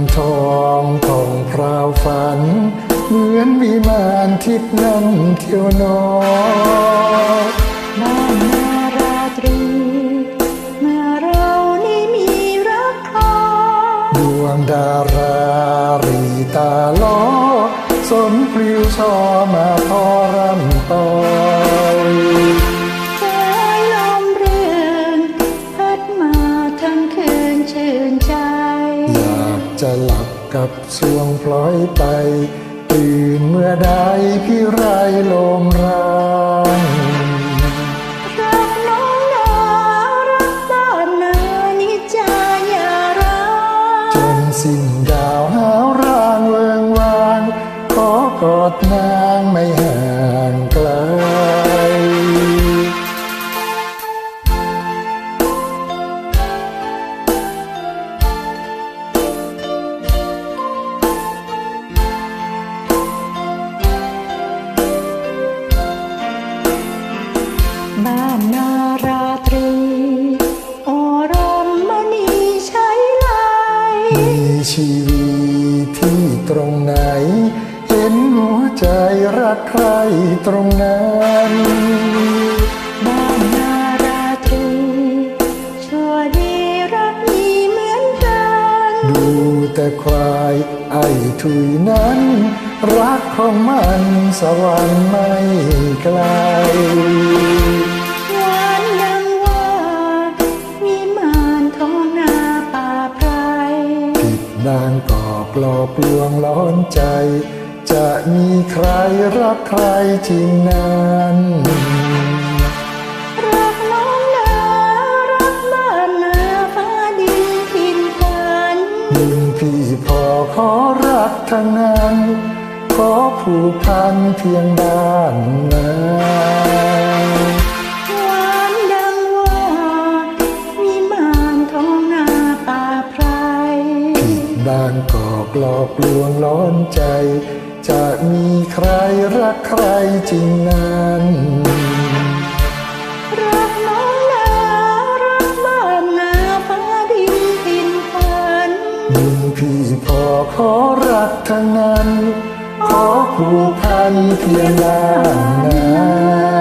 มทองทองพราวฝัน เหมือนวิมานทิพนั้นเที่ยวนอนบ้านนาราตรี เมื่อเรานี่มีรักคอดวงดารารีตาล้อสนปลิวชอมาพอรำ จะหลับกับสวงพลอยไป ตื่นเมื่อใดพี่ไรลมรังรักน้องนารักบ้านนานิจายาราจนสิ้นดาวหาวรางเวิงวาง ขอกอดนา ตรงไหน เห็นหัวใจรักใครตรงนั้นบ้านนาราตรีชั่วดีรักมีเหมือนกัน ดูแต่ควายไอ้ถุยนั้น รักของมันสวรรค์ไม่ไกล นางกอกหลอกลวงล้อนใจ จะมีใครรักใครจริงนั้นรักน้องนารักบ้านนาฟ้าดินถิ่นขวัญยิ่งพี่พอขอรักทั้งนั้น ขอผูกพันเพียงด้านนา บางกอกหลอกลวงล้อนใจ จะมีใครรักใครจริงนั้นรักน้องนารักบ้านนาฟ้าดินถิ่นขวัญยิ่งพี่พอขอรักทั้งนั้น ขอผูกพันเพียงด้าน